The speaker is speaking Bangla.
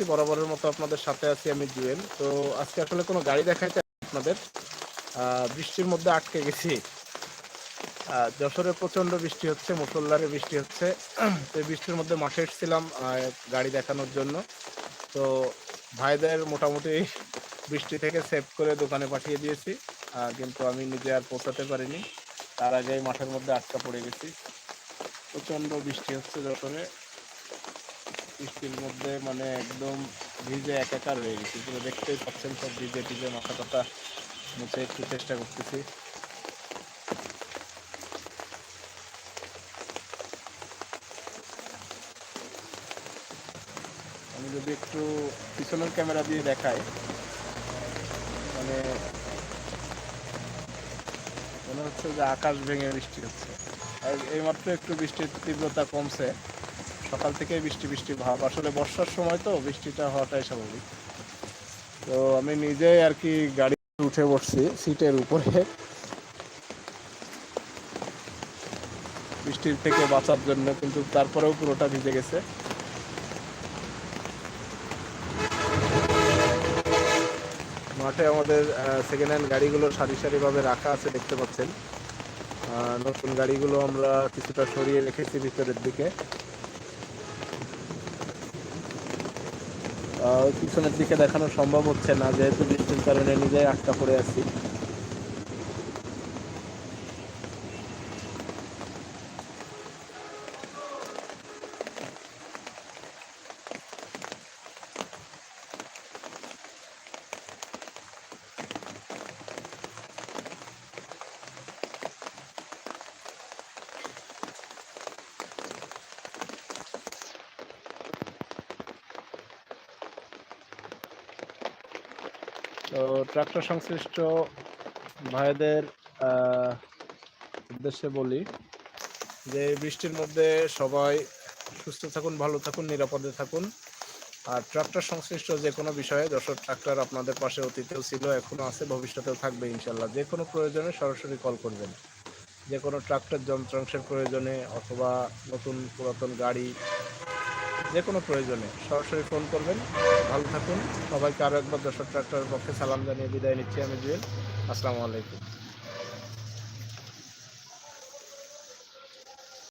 আসছি বরাবরের মতো আপনাদের সাথে আছি আমি জুয়েল। তো আজকে আসলে কোনো গাড়ি দেখাইতে আপনাদের। বৃষ্টির মধ্যে আটকে গেছি। যশোরে প্রচণ্ড বৃষ্টি হচ্ছে, মুসল্লারে বৃষ্টি হচ্ছে। তো বৃষ্টির মধ্যে মাঠে এসেছিলাম গাড়ি দেখানোর জন্য। তো ভাইদের মোটামুটি বৃষ্টি থেকে সেভ করে দোকানে পাঠিয়ে দিয়েছি। কিন্তু আমি নিজে আর পৌঁছাতে পারিনি। তার আগেই মাঠের মধ্যে আটকা পড়ে গেছি। প্রচণ্ড বৃষ্টি হচ্ছে যশোরে। বৃষ্টির মধ্যে মানে একদম ভিজে একাকার হয়ে গেছি। পুরো দেখতেই পাচ্ছেন সব ভিজে ভিজে মাথা টাথা মুছে একটু চেষ্টা করতেছি। আমি যদি একটু পিছনের ক্যামেরা দিয়ে দেখাই মানে মনে হচ্ছে যে আকাশ ভেঙে বৃষ্টি হচ্ছে। আর এইমাত্র একটু বৃষ্টির তীব্রতা কমছে। সকাল থেকে বৃষ্টি বৃষ্টি ভাব। আসলে বর্ষার সময় তো বৃষ্টিটা হওয়াটাই স্বাভাবিক। তো আমি নিজেই আর কি গাড়ি উঠে বসছি সিটের উপরে। বৃষ্টির থেকে বাঁচার জন্য কিন্তু তারপরেও পুরোটা ভিজে গেছে। মাঠে আমাদের সেকেন্ড হ্যান্ড গাড়িগুলো সারি সারিভাবে রাখা আছে দেখতে পাচ্ছেন। নতুন গাড়িগুলো আমরা কিছুটা সরিয়ে রেখেছি ভিতরের দিকে। পিছনের দিকে দেখানো সম্ভব হচ্ছে না যেহেতু বৃষ্টির কারণে নিজেই আটকা পড়ে আছি। তো ট্রাক্টর সংশ্লিষ্ট ভাইদের উদ্দেশ্যে বলি যে, বৃষ্টির মধ্যে সবাই সুস্থ থাকুন, ভালো থাকুন, নিরাপদে থাকুন। আর ট্রাক্টর সংশ্লিষ্ট যে কোনো বিষয়ে, যশোর ট্রাক্টর আপনাদের পাশে অতীতেও ছিল এখনও আছে, ভবিষ্যতেও থাকবে ইনশাল্লাহ যে কোনো প্রয়োজনে সরাসরি কল করবেন। যে কোনো ট্রাক্টর যন্ত্রাংশের প্রয়োজনে অথবা নতুন পুরাতন গাড়ি যে কোনো প্রয়োজনে সরাসরি ফোন করবেন। ভালো থাকুন। সবাইকে আরও একবার দশক ট্রাক্টরের পক্ষে সালাম জানিয়ে বিদায় নিচ্ছি আমি জুয়েল। আসসালামু আলাইকুম।